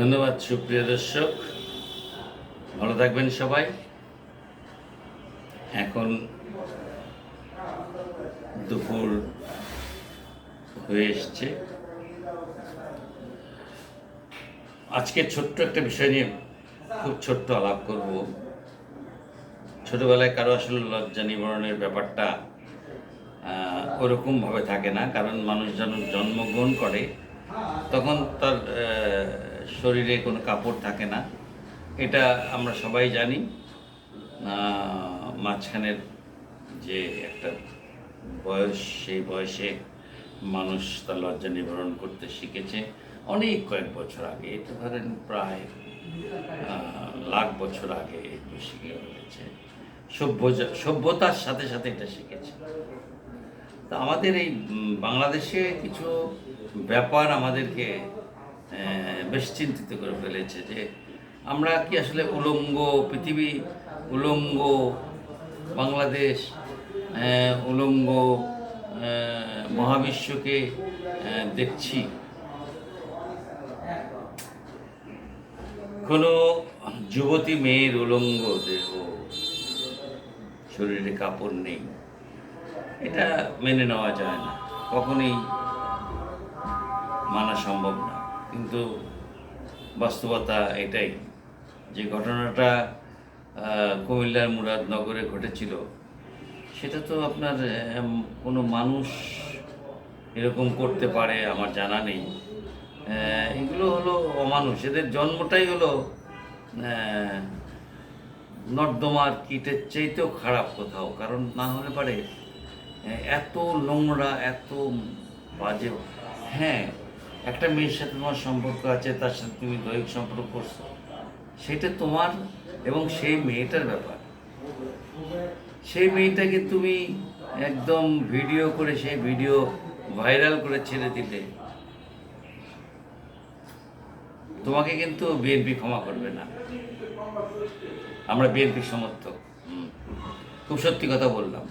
ধন্যবাদ, সুপ্রিয় দর্শক। ভালো থাকবেন সবাই। এখন দুপুর হয়ে এসছে। আজকে ছোট্ট একটা বিষয় নিয়ে খুব ছোট্ট আলাপ করব। ছোটবেলায় কারও আসলে লজ্জা নিবারণের ব্যাপারটা ওরকমভাবে থাকে না। কারণ মানুষ যেন জন্মগ্রহণ করে, তখন তার শরীরে কোনো কাপড় থাকে না। এটা আমরা সবাই জানি। মাঝখানের যে একটা বয়স, সেই বয়সে মানুষ তার লজ্জা নিবারণ করতে শিখেছে। অনেক কয়েক বছর আগে, এটা ধরেন প্রায় লাখ বছর আগে এগুলো শিখে ফেলেছে সভ্য, সভ্যতার সাথে সাথে এটা শিখেছে। তা আমাদের এই বাংলাদেশে কিছু ব্যাপার আমাদেরকে বেশ চিন্তিত করে ফেলেছে যে আমরা কি আসলে উলঙ্গ পৃথিবী, উলঙ্গ বাংলাদেশ উলঙ্গ মহাবিশ্বকে দেখছি? কোনো যুবতী মেয়ের উলঙ্গ দেহ শরীরে কাপড় নেই, এটা মেনে নেওয়া যায় না। কখনোই মানা সম্ভব না। কিন্তু বাস্তবতা এটাই যে ঘটনাটা কুমিল্লার মুরাদনগরে ঘটেছিল, সেটা তো আপনার কোনো মানুষ এরকম করতে পারে আমার জানা নেই। এগুলো হলো অমানুষ। এদের জন্মটাই হলো নর্দমার কীটের চাইতেও খারাপ কোথাও, কারণ না হলে পারে, এত নোংরা, এত বাজে। হ্যাঁ একটা মেয়ের সাথে তোমার সম্পর্ক আছে, তার সাথে তুমি দৈহিক সম্পর্ক করছ। সেটা তোমার এবং সেই মেয়েটার ব্যাপার। সেই মেয়েটাকে তুমি একদম ভিডিও করে, সেই ভিডিও ভাইরাল করে ছেড়ে দিলে, তোমাকে কিন্তু বিএনপি ক্ষমা করবে না। আমরা বিএনপি সমর্থক। খুব সত্যি কথা বললাম।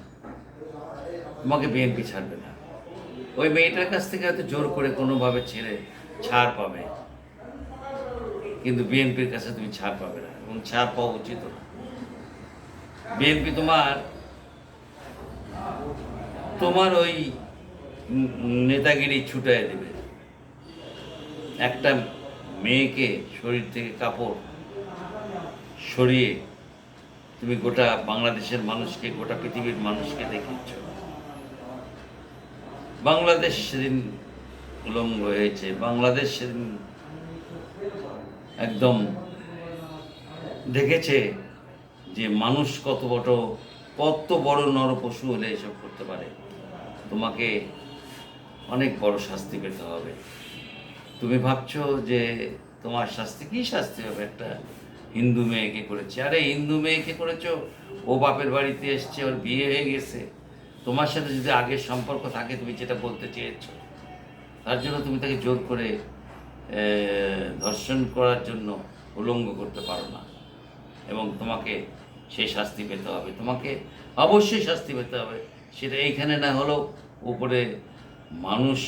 তোমাকে বিএনপি ছাড়বে না। ওই মেয়েটার কাছ থেকে হয়তো জোর করে কোনোভাবে ছেড়ে ছাড় পাবে। কিন্তু বিএনপির কাছে তুমি ছাড় পাবে না এবং ছাড় পাওয়া উচিত না। বিএনপি তোমার তোমার ওই নেতাগিরি ছুটায় দেবে। একটা মেয়েকে শরীর থেকে কাপড় সরিয়ে তুমি গোটা বাংলাদেশের মানুষকে, গোটা পৃথিবীর মানুষকে দেখিয়েছ। বাংলাদেশ সেদিন উলঙ্গ হয়েছে। বাংলাদেশ সেদিন একদম দেখেছে যে মানুষ কত বড় কত বড় নর পশু হলে এসব করতে পারে। তোমাকে অনেক বড় শাস্তি পেতে হবে। তুমি ভাবছ যে তোমার শাস্তি, কি শাস্তি হবে? একটা হিন্দু মেয়েকে করেছে। আরে, হিন্দু মেয়েকে করেছ? ও বাপের বাড়িতে এসছে, ওর বিয়ে হয়ে গেছে। তোমার সাথে যদি আগের সম্পর্ক থাকে, তুমি যেটা বলতে চেয়েছো, তার জন্য তুমি তাকে জোর করে ধর্ষণ করার জন্য উলঙ্গ করতে পারো না। এবং তোমাকে সেই শাস্তি পেতে হবে। তোমাকে অবশ্যই শাস্তি পেতে হবে। সেটা এইখানে না হলেও উপরে মানুষ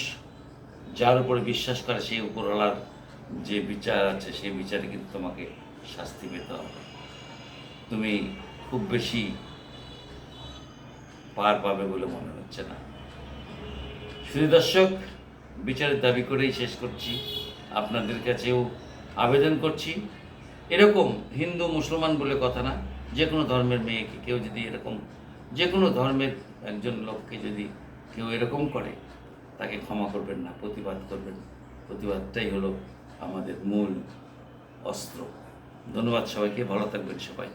যার উপরে বিশ্বাস করে, সেই উপরওয়ালার যে বিচার আছে, সেই বিচারে কিন্তু তোমাকে শাস্তি পেতে হবে। তুমি খুব বেশি পার পাবে বলে মনে হচ্ছে না। শুধু দর্শক, বিচারের দাবি করেই শেষ করছি। আপনাদের কাছেও আবেদন করছি। এরকম হিন্দু, মুসলমান বলে কথা না, যে কোনো ধর্মের মেয়েকে কেউ যদি এরকম, যে কোনো ধর্মের একজন লোককে যদি কেউ এরকম করে, তাকে ক্ষমা করবেন না, প্রতিবাদ করবেন। প্রতিবাদটাই হলো আমাদের মূল অস্ত্র। ধন্যবাদ সবাইকে, ভালো থাকবেন সবাই।